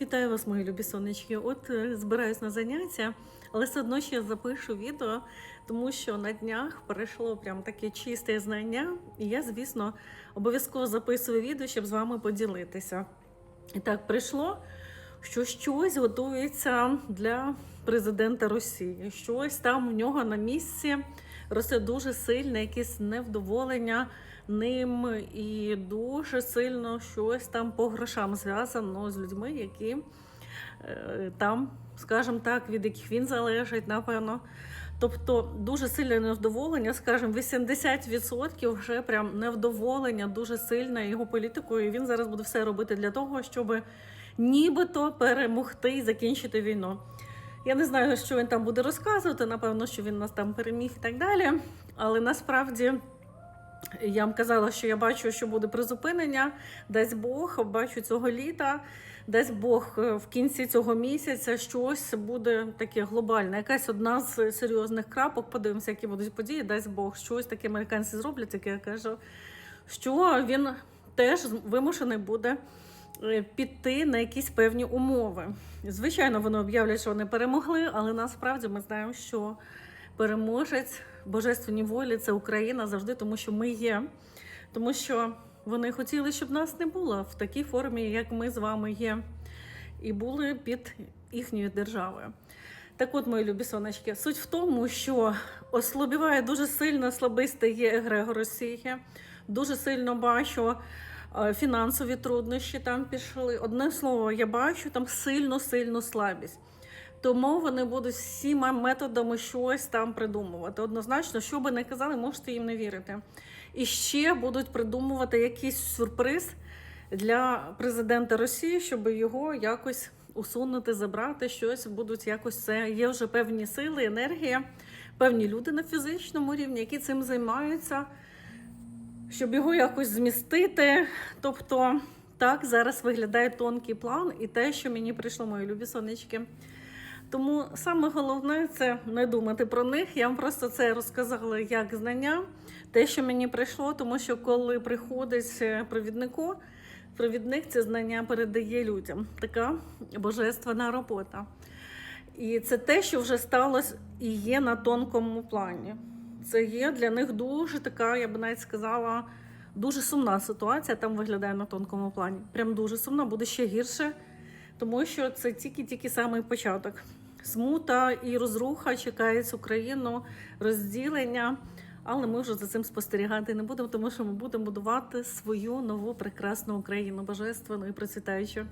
Вітаю вас, мої любі сонечки. От е, збираюсь на заняття, але все одно ще запишу відео, тому що на днях перейшло прям таке чисте знання, і я, звісно, обов'язково записую відео, щоб з вами поділитися. І так прийшло, що щось готується для президента Росії. Щось там в нього на місці росте дуже сильне, якесь невдоволення ним і дуже сильно щось там по грошам зв'язано з людьми, які е, там, скажімо так, від яких він залежить, напевно. Тобто дуже сильне невдоволення, скажімо, 80% вже прям невдоволення дуже сильне його політикою. І він зараз буде все робити для того, щоб нібито перемогти і закінчити війну. Я не знаю, що він там буде розказувати. Напевно, що він нас там переміг і так далі. Але насправді я вам казала, що я бачу, що буде призупинення. Дасть Бог, бачу цього літа. Дасть Бог е, в кінці цього місяця щось буде таке глобальне. Якась одна з серйозних крапок. Подивимося, які будуть події. Дасть Бог, щось таке американці зроблять, яке я кажу, що він теж вимушений буде піти на якісь певні умови. Звичайно, вони об'являть, що вони перемогли, але насправді ми знаємо, що переможець божественній волі це Україна завжди, тому що ми є. Тому що вони хотіли, щоб нас не було в такій формі, як ми з вами є, і були під їхньою державою. Так от, мої любі сонечки, суть в тому, що ослабіває дуже сильно слабий стає Егрегор Росії. Дуже сильно бачу е, фінансові труднощі там пішли. Одне слово, я бачу там сильну-сильну слабість. Тому вони будуть всіма методами щось там придумувати. Однозначно, що би не казали, можете їм не вірити. І ще будуть придумувати якийсь сюрприз для президента Росії, щоб його якось усунути, забрати щось. Будуть якось це. Є вже певні сили, енергія, певні люди на фізичному рівні, які цим займаються, щоб його якось змістити. Тобто, так зараз виглядає тонкий план, і те, що мені прийшло, мої любі сонечки. Тому саме головне це не думати про них. Я вам просто це розказала як знання, те, що мені прийшло, тому що коли приходить е, провіднику, провідник це знання передає людям. Така божественна робота. І це те, що вже сталося і є на тонкому плані. Це є для них дуже така, я б навіть сказала, дуже сумна ситуація. Там виглядає на тонкому плані. Прям дуже сумна, буде ще гірше тому що це тільки-тільки самий початок. Смута і розруха чекають Україну, розділення. Але ми вже за цим спостерігати не будемо, тому що ми будемо будувати свою нову прекрасну Україну, божественну і процвітаючу.